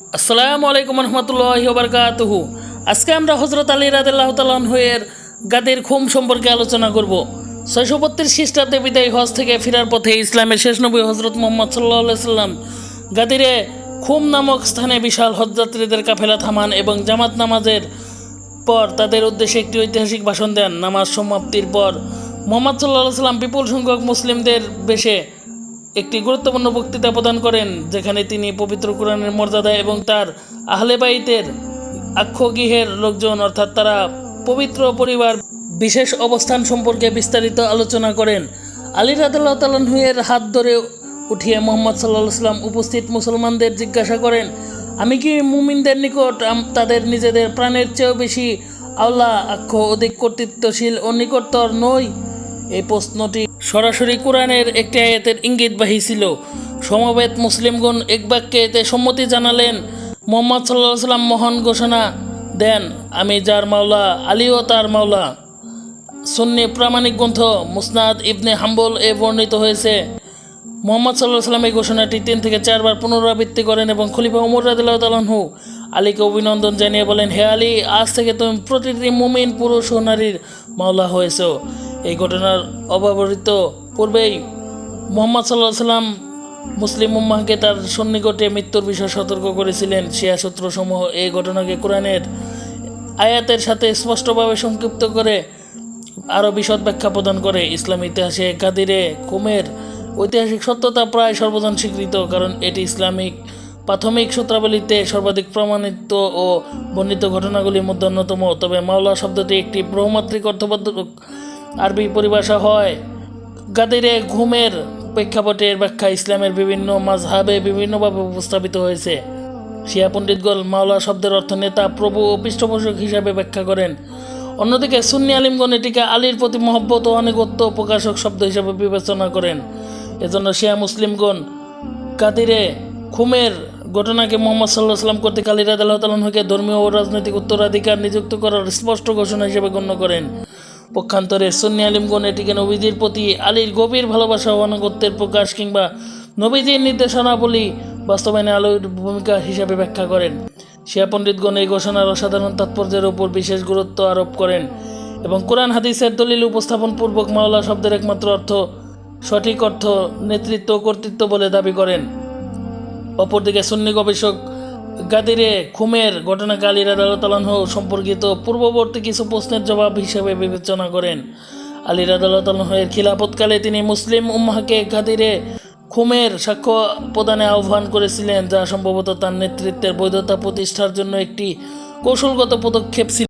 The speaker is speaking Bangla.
আসসালামু আলাইকুম রহমতুল্লাহ বারকাতুহু আজকে আমরা হজরত আলী রাদিল্লাহ তালাহের গাদের খুম সম্পর্কে আলোচনা করব। ছয়শো বত্রিশ খ্রিস্টাব্দে বিদায়ী হজ থেকে ফেরার পথে ইসলামের শেষ নবী হজরত মোহাম্মদ সাল্লাহ সাল্লাম গাদিরে খুম নামক স্থানে বিশাল হজযাত্রীদের কাফেলা থামান এবং জামাত নামাজের পর তাদের উদ্দেশ্যে একটি ঐতিহাসিক ভাষণ দেন। নামাজ সমাপ্তির পর মোহাম্মদ সাল্লাহ সাল্লাম বিপুল সংখ্যক মুসলিমদের বেশে একটি গুরুত্বপূর্ণ বক্তৃতা প্রদান করেন, যেখানে তিনি পবিত্র কোরআনের মর্যাদা এবং তার আহলে বাইতের আক্ষগৃহের লোকজন, অর্থাৎ তারা পবিত্র পরিবার বিশেষ অবস্থান সম্পর্কে বিস্তারিত আলোচনা করেন। আলী রাদুল্লাহ তালাহুয়ের হাত ধরে উঠিয়ে মোহাম্মদ সাল্লাহ সাল্লাম উপস্থিত মুসলমানদের জিজ্ঞাসা করেন, আমি কি মুমিনদের নিকট তাদের নিজেদের প্রাণের চেয়েও বেশি আল্লাহ আক্ষ অধিক কর্তৃত্বশীল ও নিকটতর নই? এই প্রশ্নটি সরাসরি কোরআনের একটি আয়াতের ইঙ্গিতবাহী ছিল। সমবেত মুসলিমগণ এক বাক্যে এতে সম্মতি জানালেন, মোহাম্মদ সাল্লাহ সাল্লাম মহান ঘোষণা দেন, আমি যার মাওলা আলীও তার মাওলা। সুন্নি প্রামাণিক গ্রন্থ মুসনাদ ইবনে হাম্বল এ বর্ণিত হয়েছে। মোহাম্মদ সাল্লাহ সাল্লাম এই ঘোষণাটি তিন থেকে চারবার পুনরাবৃত্তি করেন এবং খলিফা উমর রাদিল্লাহ তালাহু আলীকে অভিনন্দন জানিয়ে বলেন, হে আলী, আজ থেকে তুমি প্রতিটি মুমিন, পুরুষ ও নারীর মাওলা হয়েছ। এই ঘটনার অব্যবহৃত পূর্বেই মোহাম্মদ সাল্লাহ সাল্লাম মুসলিম উম্মাহকে তার সন্নিকটে মৃত্যুর বিষয়ে সতর্ক করেছিলেন। শিয়া সূত্রসমূহ এই ঘটনাকে কোরআনের আয়াতের সাথে স্পষ্টভাবে সংক্ষিপ্ত করে আরও বিশদ ব্যাখ্যা প্রদান করে। ইসলাম ইতিহাসে গাদিরে কুমের ঐতিহাসিক সত্যতা প্রায় সর্বজন স্বীকৃত, কারণ এটি ইসলামিক প্রাথমিক সূত্রাবলীতে সর্বাধিক প্রমাণিত ও বর্ণিত ঘটনাগুলির মধ্যে অন্যতম। তবে মাওলা শব্দটি একটি বহুমাত্রিক অর্থবোধক আরবি পরিভাষা হয়। গাদিরে ঘুমের প্রেক্ষাপটের ব্যাখ্যা ইসলামের বিভিন্ন মাঝহাবে বিভিন্নভাবে উপস্থাপিত হয়েছে। শিয়া পণ্ডিতগল মাওলা শব্দের অর্থ নেতা, প্রভু ও পৃষ্ঠপোষক হিসাবে ব্যাখ্যা করেন। অন্যদিকে সুন্নি আলিমগণ এটিকে আলীর প্রতি মহব্বত ও আনুগত্য প্রকাশক শব্দ হিসাবে বিবেচনা করেন। এজন্য শিয়া মুসলিমগণ কাদিরে খুমের ঘটনাকে মোহাম্মদ সাল্লাহ সাল্লাম কর্তৃক আলী রাদাল্লাহ তালকে ধর্মীয় ও রাজনৈতিক উত্তরাধিকার নিযুক্ত করার স্পষ্ট ঘোষণা হিসেবে গণ্য করেন। পক্ষান্তরে সুন্নি আলিমগণ এটিকে নবীজির প্রতি আলীর গভীর ভালোবাসা ও আনুগত্যের প্রকাশ কিংবা নবীজির নির্দেশনাবলী বাস্তবায়নে আলোর ভূমিকা হিসাবে ব্যাখ্যা করেন। শিয়া পণ্ডিতগণ এই ঘোষণার অসাধারণ তাৎপর্যের উপর বিশেষ গুরুত্ব আরোপ করেন এবং কোরআন হাদিসের দলিল উপস্থাপন পূর্বক মাওলা শব্দের একমাত্র অর্থ সঠিক অর্থ নেতৃত্ব কর্তৃত্ব বলে দাবি করেন। অপরদিকে সুন্নি গবেষক গাদিরে খুমের ঘটনাকে আলী রাদালতালাহ সম্পর্কিত পূর্ববর্তী কিছু প্রশ্নের জবাব হিসেবে বিবেচনা করেন। আলী রাদালতালাহের খিলাফতকালে তিনি মুসলিম উম্মাহকে গাদিরে খুমের সাক্ষ্য প্রদানে আহ্বান করেছিলেন, যা সম্ভবত তার নেতৃত্বের বৈধতা প্রতিষ্ঠার জন্য একটি কৌশলগত পদক্ষেপ ছিল।